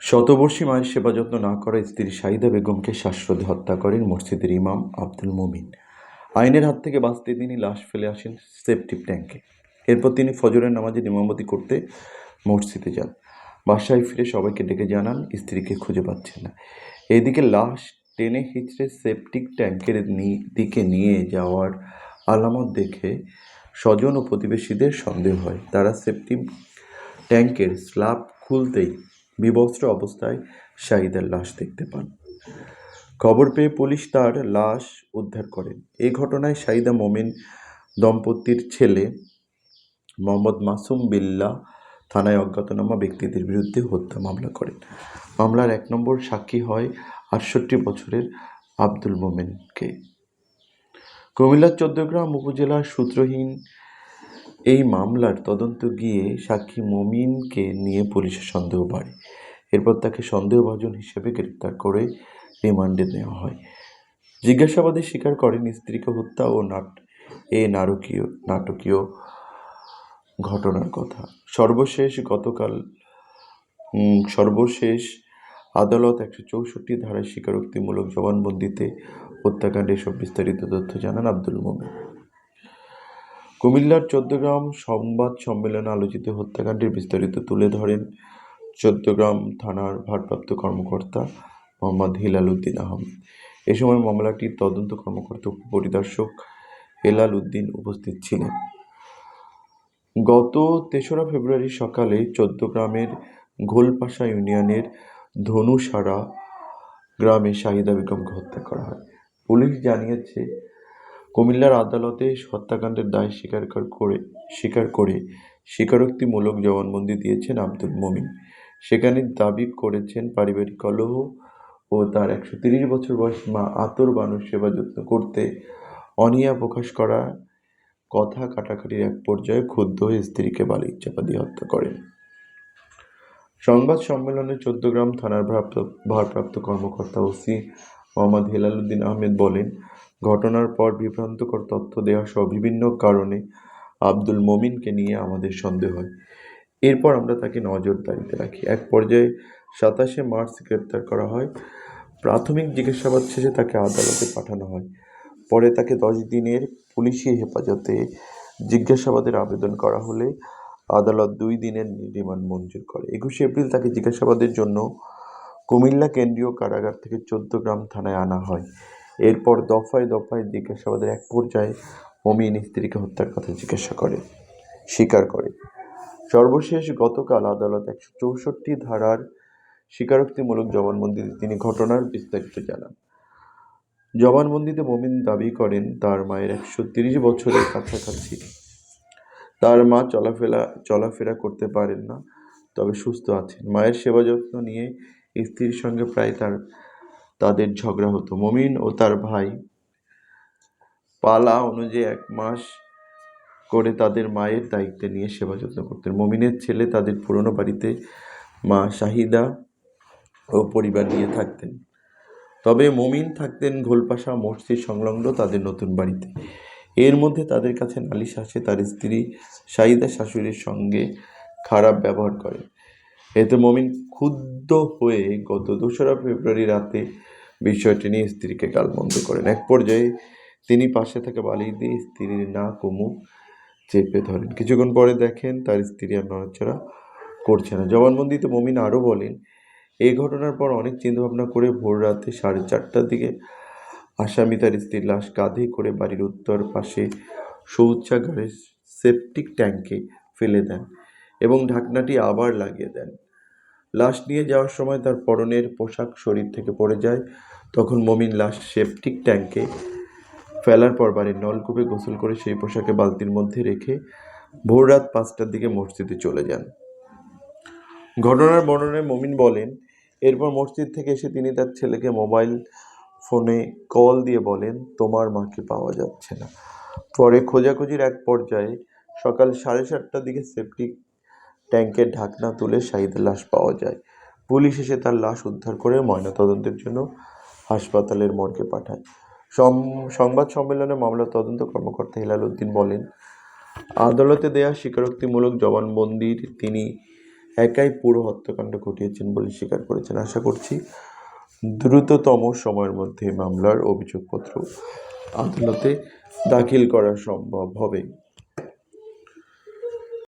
শতবর্ষী মায়ের সেবা যত্ন না করা স্ত্রী শাহিদা বেগমকে শ্বাসরোধে হত্যা করেন মসজিদের ইমাম আব্দুল মুমিন। আইনের হাত থেকে বাঁচতে তিনি লাশ ফেলে আসেন সেপটিক ট্যাঙ্কে। এরপর তিনি ফজরের নামাজে ইমামতি করতে মসজিদে যান। বাসায় ফিরে সবাইকে ডেকে জানান, স্ত্রীকে খুঁজে পাচ্ছেন না। এদিকে লাশ টেনে হিচড়ে সেপটিক ট্যাঙ্কের দিকে নিয়ে যাওয়ার আলামত দেখে স্বজন ও প্রতিবেশীদের সন্দেহ হয়। তারা সেপটিক ট্যাঙ্কের স্ল্যাব খুলতেই বিবস্ত্র অবস্থায় শাহিদার লাশ দেখতে পান। খবর পেয়ে পুলিশ তার লাশ উদ্ধার করেন। এই ঘটনায় শাহিদা মোমিন দম্পতির ছেলে মোহাম্মদ মাসুম বিল্লা থানায় অজ্ঞাতনামা ব্যক্তিদের বিরুদ্ধে হত্যা মামলা করেন। মামলার এক নম্বর সাক্ষী হয় আটষট্টি বছরের আব্দুল মোমেনকে। কুমিল্লার চৌদ্দগ্রাম উপজেলার সূত্রহীন এই মামলার তদন্ত গিয়ে সাক্ষী মমিনকে নিয়ে পুলিশের সন্দেহ বাড়ে। এরপর তাকে সন্দেহভাজন হিসেবে গ্রেপ্তার করে রিমান্ডে নেওয়া হয়। জিজ্ঞাসাবাদে স্বীকার করেন স্ত্রীকে হত্যা ও নাট, এ নারকীয়, নাটকীয় ঘটনার কথা। সর্বশেষ গতকাল সর্বশেষ আদালত একশো চৌষট্টি ধারায় স্বীকারোক্তিমূলক জবানবন্দিতে হত্যাকাণ্ডে সব বিস্তারিত তথ্য জানান আব্দুল মোমেন। কুমিল্লার চৌদ্দগ্রাম সংবাদ সম্মেলনে আলোচিত হত্যাকাণ্ডের বিস্তারিত তুলে ধরেন চৌদ্দগ্রাম থানার ভারপ্রাপ্ত কর্মকর্তা মোহাম্মদ হিলাল উদ্দিন আহমেদ। এ সময় মামলাটির তদন্ত কর্মকর্তা উপপরিদর্শক হেলাল উদ্দিন উপস্থিত ছিলেন। গত তেসরা ফেব্রুয়ারি সকালে চৌদ্দগ্রামের ঘোলপাশা ইউনিয়নের ধনুসারা গ্রামে শাহিদা বেগমকে হত্যা করা হয়। পুলিশ জানিয়েছে কুমিল্লার আদালতে হত্যাকাণ্ডের দায় স্বীকার করে স্বীকার করে স্বীকারোক্তিমূলক জবানবন্দি দিয়েছেন আব্দুল মমিন। সেখানে দাবি করেছেন পারিবারিক কলহ ও তার একশো তিরিশ বছর বয়স মা আতর বানুর সেবা যত্ন করতে অনিয়া প্রকাশ করা কথা কাটাকাটির এক পর্যায়ে ক্ষুব্ধ হয়ে স্ত্রীকে বালির চাপা দিয়ে হত্যা করেন। সংবাদ সম্মেলনে চৌদ্দগ্রাম থানার ভারপ্রাপ্ত ভারপ্রাপ্ত কর্মকর্তা ওসি মোহাম্মদ হেলালুদ্দিন আহমেদ বলেন ঘটনার পর বিভ্রান্তকর তথ্য দেওয়া সহ বিভিন্ন কারণে আব্দুল মমিনকে নিয়ে আমাদের সন্দেহ হয়। এরপর আমরা তাকে নজরদারিতে রাখি। এক পর্যায়ে সাতাশে মার্চ গ্রেপ্তার করা হয়। প্রাথমিক জিজ্ঞাসাবাদ শেষে তাকে আদালতে পাঠানো হয়। পরে তাকে দশ দিনের পুলিশি হেফাজতে জিজ্ঞাসাবাদের আবেদন করা হলে আদালত দুই দিনের রিমান্ড মঞ্জুর করে। একুশে এপ্রিল তাকে জিজ্ঞাসাবাদের জন্য কুমিল্লা কেন্দ্রীয় কারাগার থেকে চোদ্দগ্রাম থানায় আনা হয়। এরপর দফায় দফায় জিজ্ঞাসাবাদের এক পর্যায়ে মমিন স্ত্রীকে হত্যার কথা জিজ্ঞাসা করে, স্বীকার করে। সর্বশেষ গতকাল আদালত একশো চৌষট্টি ধারার স্বীকারোক্তিমূলক জবানবন্দিতে তিনি ঘটনার বিস্তারিত জানান। জবানবন্দিতে মমিন দাবি করেন, তার মায়ের একশো তিরিশ বছরের কাছাকাছি। তার মা চলাফেরা চলাফেরা করতে পারেন না, তবে সুস্থ আছেন। মায়ের সেবা যত্ন নিয়ে স্ত্রীর সঙ্গে প্রায় তার তাদের ঝগড়া হতো। মমিন ও তার ভাই পালা অনুযায়ী এক মাস করে তাদের মায়ের দায়িত্বে নিয়ে সেবা যত্ন করতেন। মমিনের ছেলে তাদের পুরনো বাড়িতে মা শাহিদা ও পরিবার নিয়ে থাকতেন। তবে মমিন থাকতেন ঘোলপাশা মসজিদ সংলগ্ন তাদের নতুন বাড়িতে। এর মধ্যে তাদের কাছে নালিশ আসে, তার স্ত্রী শাহিদা শাশুড়ির সঙ্গে খারাপ ব্যবহার করে। এতে মমিন ক্ষুব্ধ হয়ে গত দোসরা ফেব্রুয়ারি রাতে বিষয়টি নিয়ে স্ত্রীকে গালমন্দ করেন। এক পর্যায়ে তিনি পাশে থাকা বালি দিয়ে স্ত্রীর নাক ও মুখ চেপে ধরেন। কিছুক্ষণ পরে দেখেন তার স্ত্রী আর নড়াচড়া করছে না। জবানবন্দিতে মমিন আরও বলেন এই ঘটনার পর অনেক চিন্তাভাবনা করে ভোর রাতে সাড়ে চারটার দিকে আসামি তার স্ত্রীর লাশ কাঁধে করে বাড়ির উত্তর পাশে শৌচাগারের সেপটিক ট্যাঙ্কে ফেলে দেন এবং ঢাকনাটি আবার লাগিয়ে দেন। লাশ নিয়ে যাওয়ার সময় তার পরনের পোশাক শরীর থেকে পড়ে যায়। তখন মমিন লাশ সেপটিক ট্যাঙ্কে ফেলার পর বাড়ির নলকূপে গোসল করে সেই পোশাকে বালতির মধ্যে রেখে ভোর রাত পাঁচটার দিকে মসজিদে চলে যান। ঘটনার বর্ণনায় মমিন বলেন, এরপর মসজিদ থেকে এসে তিনি তার ছেলেকে মোবাইল ফোনে কল দিয়ে বলেন, তোমার মাকে পাওয়া যাচ্ছে না। পরে খোঁজাখুঁজির এক পর্যায়ে সকাল সাড়ে সাতটার দিকে সেপটিক ট্যাঙ্কের ঢাকনা তুলে শাহিদের লাশ পাওয়া যায়। পুলিশ এসে তার লাশ উদ্ধার করে ময়নাতদন্তের জন্য হাসপাতালের মর্গে পাঠায়। সংবাদ সম্মেলনে মামলা তদন্ত কর্মকর্তা হিলাল উদ্দিন বলেন, আদালতে দেয়া স্বীকারোক্তিমূলক জবানবন্দির তিনি একাই পুরো হত্যাকাণ্ড ঘটিয়েছেন বলে স্বীকার করেছেন। আশা করছি দ্রুততম সময়ের মধ্যে মামলার অভিযোগপত্র আদালতে দাখিল করা সম্ভব হবে।